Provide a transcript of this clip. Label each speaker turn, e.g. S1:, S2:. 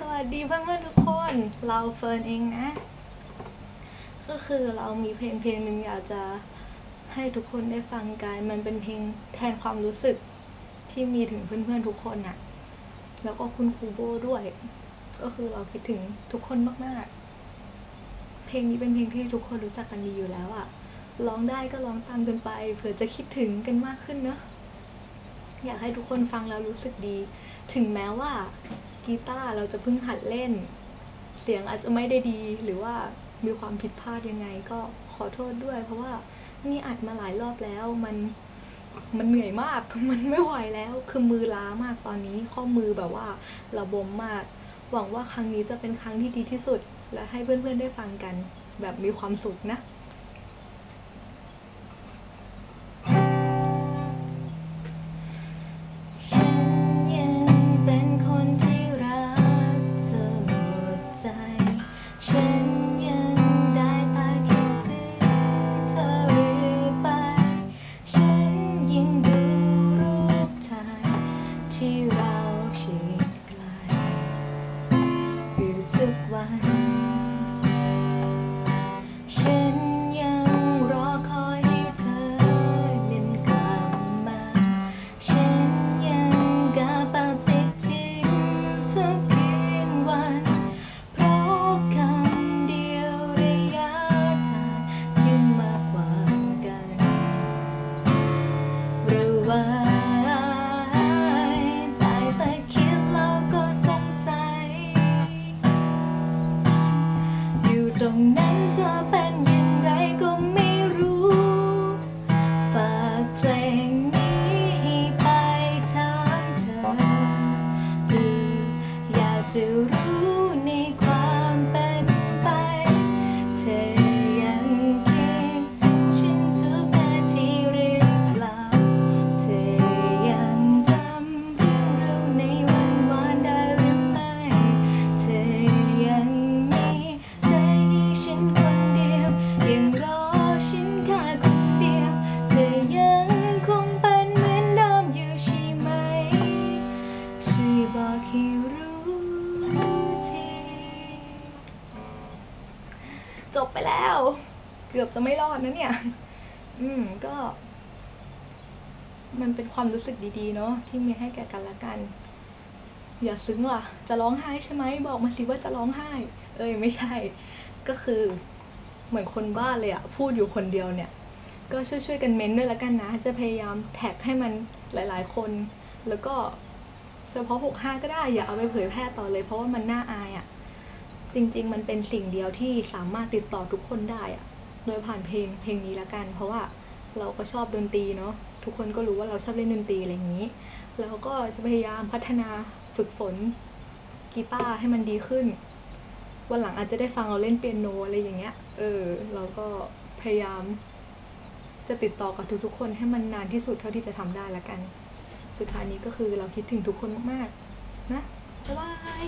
S1: สวัสดีเพื่อนๆทุกคน เราเฟิร์นเองนะ ก็คือเรามีเพลงเพลงหนึ่งอยากจะให้ทุกคนได้ฟังกัน มันเป็นเพลงแทนความรู้สึกที่มีถึงเพื่อนๆทุกคนน่ะ แล้วก็คุณครูโบด้วย ก็คือเราคิดถึงทุกคนมากๆ เพลงนี้เป็นเพลงที่ทุกคนรู้จักกันดีอยู่แล้วอะร้องได้ก็ร้องตามกันไป เผื่อจะคิดถึงกันมากขึ้นเนอะอยากให้ทุกคนฟังแล้วรู้สึกดี ถึงแม้ว่า กีตาร์เราจะเพิ่งหัดเล่น เสียงอาจจะไม่ได้ดีหรือว่ามีความผิดพลาดยังไงก็ขอโทษด้วย เพราะว่านี่อัดมาหลายรอบแล้วมันมันเหนื่อยมากมันไม่ไหวแล้วคือมือล้ามากตอนนี้ข้อมือแบบว่าระบมมาก หวังว่าครั้งนี้จะเป็นครั้งที่ดีที่สุด และให้เพื่อนๆได้ฟังกัน แบบมีความสุขนะ ที่เราชิดไกลอยู่ทุกวัน อ จบไปแล้ว เกือบจะไม่รอดนะเนี่ย อืมก็ มันเป็นความรู้สึกดีๆ เนาะที่มีให้แก่กันละกัน อย่าซึ้งว่ะ จะร้องไห้ใช่ไหมบอกมาสิว่าจะร้องไห้ เอ้ยไม่ใช่ ก็คือเหมือนคนบ้าเลยอะพูดอยู่คนเดียวเนี่ย ก็ช่วยๆกันเม้นด้วยละกันนะ จะพยายามแท็กให้มันหลายๆคน แล้วก็เฉพาะ 65 ก็ได้อย่าเอาไปเผยแพร่ต่อเลยเพราะว่ามันน่าอายอะ จริง ๆ มันเป็นสิ่งเดียวที่สามารถติดต่อทุกคนได้อะโดยผ่านเพลงเพลงนี้ละกัน เพราะว่าเราก็ชอบดนตรีเนาะทุกคนก็รู้ว่าเราชอบเล่นดนตรีอะไรอย่างนี้แล้วก็จะพยายามพัฒนาฝึกฝนกีตาร์ให้มันดีขึ้นวันหลังอาจจะได้ฟังเราเล่นเปียโนอะไรอย่างเงี้ย เออ เราก็พยายาม จะติดต่อกับทุกๆคนให้มันนานที่สุดเท่าที่จะทำได้ละกัน สุดท้ายนี้ก็คือเราคิดถึงทุกคนมากๆ นะ บ๊ายบาย